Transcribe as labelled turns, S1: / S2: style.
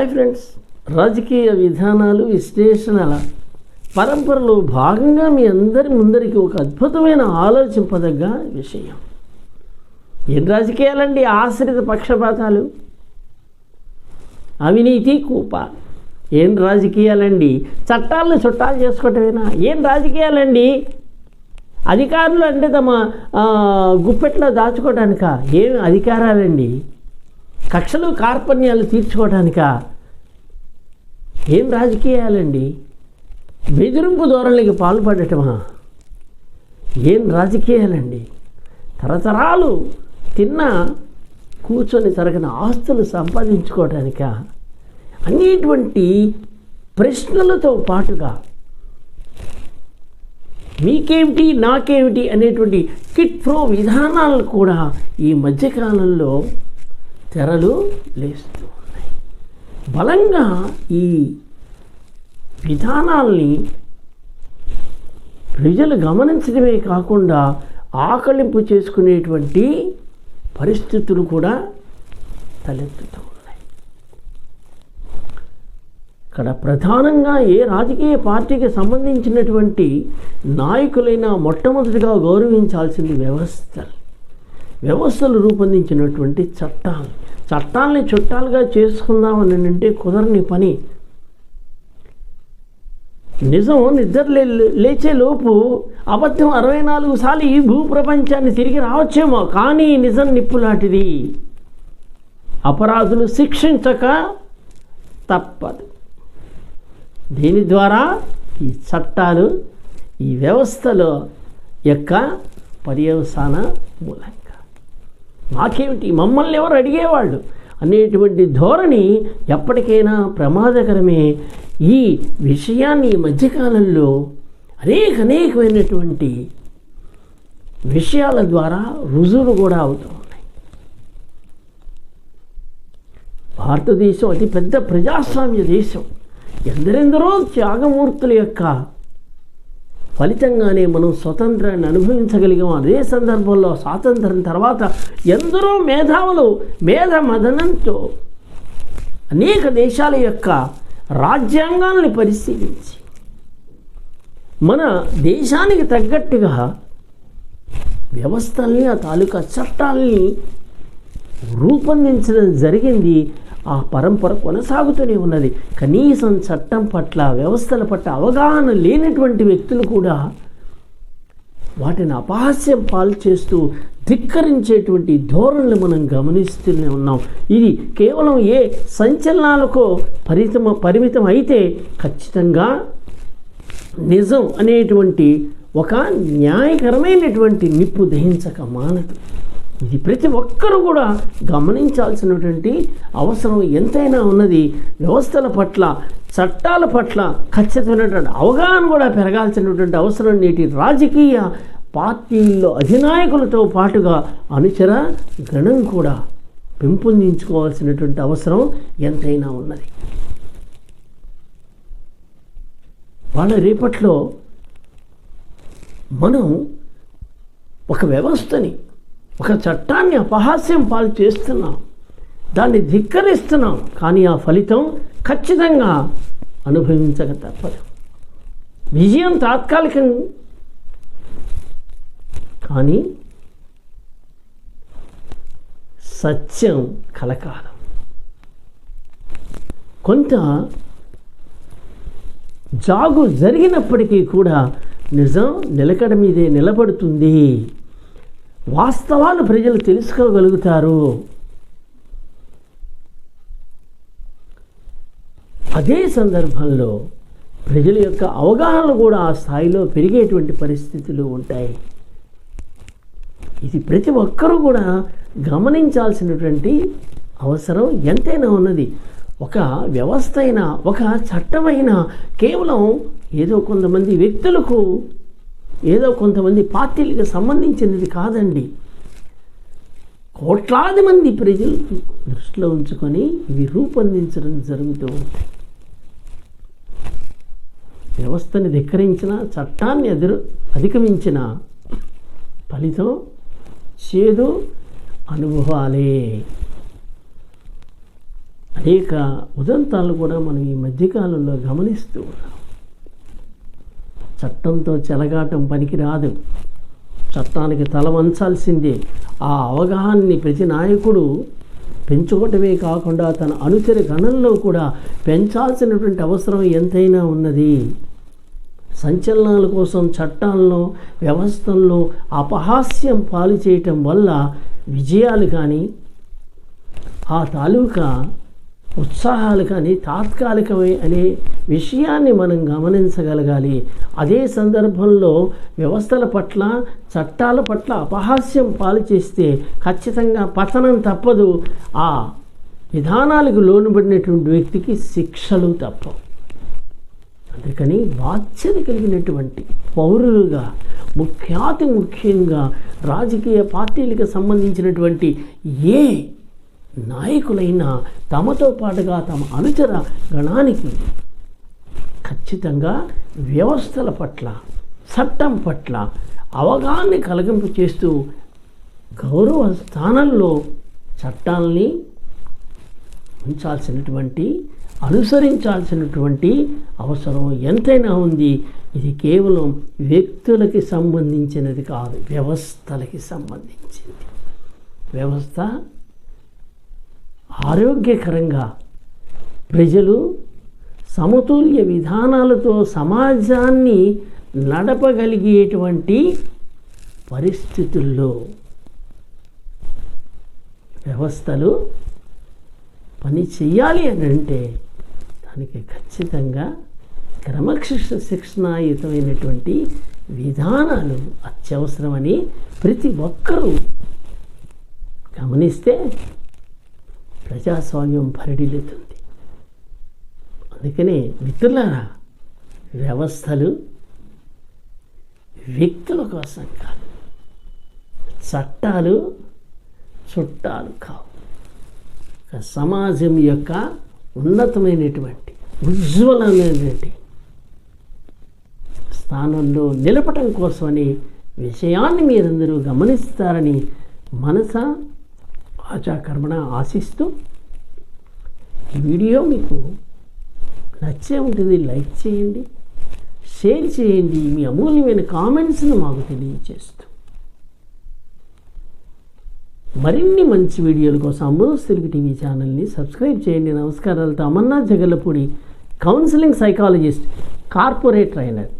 S1: Hi friends. రాజకీయ విధానాలు విశ్లేషణల పరంపరలో భాగంగా మీ అందరి ముందరికి ఒక అద్భుతమైన ఆలోచింపదగ్గ విషయం. ఏం రాజకీయాలండి? ఆశ్రిత పక్షపాతాలు అవినీతి కూప ఏం రాజకీయాలండి? చట్టాలను చుట్టాలు చేసుకోవటమేనా? ఏం రాజకీయాలండి? అధికారులు అంటే తమ గుప్పెట్లో దాచుకోవడానిక ఏం అధికారాలండి? కక్షలు కార్పణ్యాలు తీర్చుకోవడానిక ఏం రాజకీయాలండి? బెదిరింపు ధోరణికి పాల్పడటమా? ఏం రాజకీయాలండి? తరతరాలు తిన్న కూర్చొని తరగని ఆస్తులు సంపాదించుకోవడానిక అనేటువంటి ప్రశ్నలతో పాటుగా మీకేమిటి నాకేమిటి అనేటువంటి కిట్ ప్రో విధానాలు కూడా ఈ మధ్యకాలంలో తెరలు లేస్తూ ఉన్నాయి బలంగా ఈ విధానాల్ని ప్రజలు గమనించడమే కాకుండా ఆకలింపు చేసుకునేటువంటి పరిస్థితులు కూడా తలెత్తుతూ ఉన్నాయి ఇక్కడ ప్రధానంగా ఏ రాజకీయ పార్టీకి సంబంధించినటువంటి నాయకులైనా మొట్టమొదటిగా గౌరవించాల్సింది వ్యవస్థలు. వ్యవస్థలు రూపొందించినటువంటి చట్టాలు. చట్టాలని చుట్టాలుగా చేసుకుందామని అంటే కుదరని పని. నిజం నిద్ర లే- లేచే లోపు అబద్ధం అరవై నాలుగు సార్లు ఈ భూప్రపంచాన్ని తిరిగి రావచ్చేమో కానీ నిజం నిప్పులాంటిది అపరాధులు శిక్షించక తప్పదు. దీని ద్వారా ఈ చట్టాలు ఈ వ్యవస్థలో యొక్క పర్యవసాన మూలం. మాకేమిటి? మమ్మల్ని ఎవరు అడిగేవాళ్ళు? అనేటువంటి ధోరణి ఎప్పటికైనా ప్రమాదకరమే. ఈ విషయాన్ని ఈ మధ్యకాలంలో అనేక అనేకమైనటువంటి విషయాల ద్వారా రుజువులు కూడా అవుతూ ఉన్నాయి. భారతదేశం అతిపెద్ద ప్రజాస్వామ్య దేశం. ఎందరెందరో త్యాగమూర్తుల యొక్క ఫలితంగానే మనం స్వతంత్రాన్ని అనుభవించగలిగాం. అదే సందర్భంలో స్వాతంత్రం తర్వాత ఎందరో మేధావులు మేధ మదనంతో అనేక దేశాల యొక్క రాజ్యాంగాలను పరిశీలించి మన దేశానికి తగ్గట్టుగా వ్యవస్థల్ని ఆ తాలూకా చట్టాల్ని రూపొందించడం జరిగింది. ఆ పరంపర కొనసాగుతూనే ఉన్నది. కనీసం చట్టం పట్ల వ్యవస్థల పట్ల అవగాహన లేనటువంటి వ్యక్తులు కూడా వాటిని అపహాస్యం పాలు చేస్తూ ధిక్కరించేటువంటి ధోరణులు మనం గమనిస్తూనే ఉన్నాం. ఇది కేవలం ఏ సంచలనాలకో పరిమితం పరిమితం అయితే ఖచ్చితంగా నిజం అనేటువంటి ఒక న్యాయకరమైనటువంటి నిప్పు దహించక మానదు. ఇది ప్రతి ఒక్కరూ కూడా గమనించాల్సినటువంటి అవసరం ఎంతైనా ఉన్నది. వ్యవస్థల పట్ల చట్టాల పట్ల ఖచ్చితమైనటువంటి అవగాహన కూడా పెరగాల్సినటువంటి అవసరం నేటి రాజకీయ పార్టీల్లో అధినాయకులతో పాటుగా అనుచర గణం కూడా పెంపొందించుకోవాల్సినటువంటి అవసరం ఎంతైనా ఉన్నది. వాళ్ళ రేపట్లో మనం ఒక వ్యవస్థని ఒక చట్టాన్ని అపహాస్యం పాలు చేస్తున్నాం. దాన్ని ధిక్కరిస్తున్నాం. కానీ ఆ ఫలితం ఖచ్చితంగా అనుభవించక తప్పదు విజయం తాత్కాలికం. కానీ సత్యం కలకాలం. కొంత జాగు జరిగినప్పటికీ కూడా నిజం నిలకడ మీదే నిలబడుతుంది. వాస్తవాలు ప్రజలు తెలుసుకోగలుగుతారు. అదే సందర్భంలో ప్రజల యొక్క అవగాహన కూడా ఆ స్థాయిలో పెరిగేటువంటి పరిస్థితులు ఉంటాయి. ఇది ప్రతి ఒక్కరూ కూడా గమనించాల్సినటువంటి అవసరం ఎంతైనా ఉన్నది. ఒక వ్యవస్థ అయినా ఒక చట్టమైనా కేవలం ఏదో కొంతమంది వ్యక్తులకు ఏదో కొంతమంది పార్టీలకు సంబంధించినది కాదండి. కోట్లాది మంది ప్రజలు దృష్టిలో ఉంచుకొని ఇవి రూపొందించడం జరుగుతూ ఉంటాయి వ్యవస్థని ధిక్కరించిన చట్టాన్ని ఎదురు అధిగమించిన ఫలితం చేదు అనుభవాలే. అనేక ఉదంతాలు కూడా మనం ఈ మధ్యకాలంలో గమనిస్తూ ఉన్నాం. చట్టంతో చెలగాటం పనికిరాదు. చట్టానికి తల వంచాల్సిందే. ఆ అవగాహనని ప్రతి నాయకుడు పెంచుకోవటమే కాకుండా తన అనుచర గణంలో కూడా పెంచాల్సినటువంటి అవసరం ఎంతైనా ఉన్నది. సంచలనాల కోసం చట్టాలను వ్యవస్థల్లో అపహాస్యం పాలు చేయటం వల్ల విజయాలు కానీ ఆ తాలూకా ఉత్సాహాలు కానీ తాత్కాలికమే అనే విషయాన్ని మనం గమనించగలగాలి. అదే సందర్భంలో వ్యవస్థల పట్ల చట్టాల పట్ల అపహాస్యం పాలు చేస్తే ఖచ్చితంగా పతనం తప్పదు. ఆ విధానాలకు లోనుబడినటువంటి వ్యక్తికి శిక్షలు తప్పవు. అందుకని బాధ్యత కలిగినటువంటి పౌరులుగా ముఖ్యాతి ముఖ్యంగా రాజకీయ పార్టీలకు సంబంధించినటువంటి ఏ నాయకులైన తమతో పాటుగా తమ అనుచర గణానికి ఖచ్చితంగా వ్యవస్థల పట్ల చట్టం పట్ల అవగాహన కలగింపు చేస్తూ గౌరవ స్థానంలో చట్టాలని ఉంచాల్సినటువంటి అనుసరించాల్సినటువంటి అవసరం ఎంతైనా ఉంది. ఇది కేవలం వ్యక్తులకి సంబంధించినది కాదు వ్యవస్థలకి సంబంధించింది. వ్యవస్థ ఆరోగ్యకరంగా ప్రజలు సమతుల్య విధానాలతో సమాజాన్ని నడపగలిగేటువంటి పరిస్థితుల్లో వ్యవస్థలు పని చేయాలి అని అంటే దానికి ఖచ్చితంగా క్రమశిక్ష శిక్షణాయుతమైనటువంటి విధానాలు అత్యవసరమని ప్రతి ఒక్కరూ గమనిస్తే ప్రజాస్వామ్యం పరిడిల్లుతుంది. అందుకనే మిత్రులారా వ్యవస్థలు వ్యక్తుల కోసం కాదు చట్టాలు చుట్టాలు కావు. సమాజం యొక్క ఉన్నతమైనటువంటి ఉజ్వలమైనటువంటి స్థానంలో నిలపటం కోసమని విషయాన్ని మీరందరూ గమనిస్తారని మనస ఆచాకర్మణ ఆశిస్తూ ఈ వీడియో మీకు నచ్చే ఉంటుంది లైక్ చేయండి షేర్ చేయండి. మీ అమూల్యమైన కామెంట్స్ని మాకు తెలియజేస్తూ మరిన్ని మంచి వీడియోల కోసం అమృత్ తెలుగు టీవీ ఛానల్ని సబ్స్క్రైబ్ చేయండి. నమస్కారాలతో Amarnath Jagalapudi counselling psychologist corporate trainer.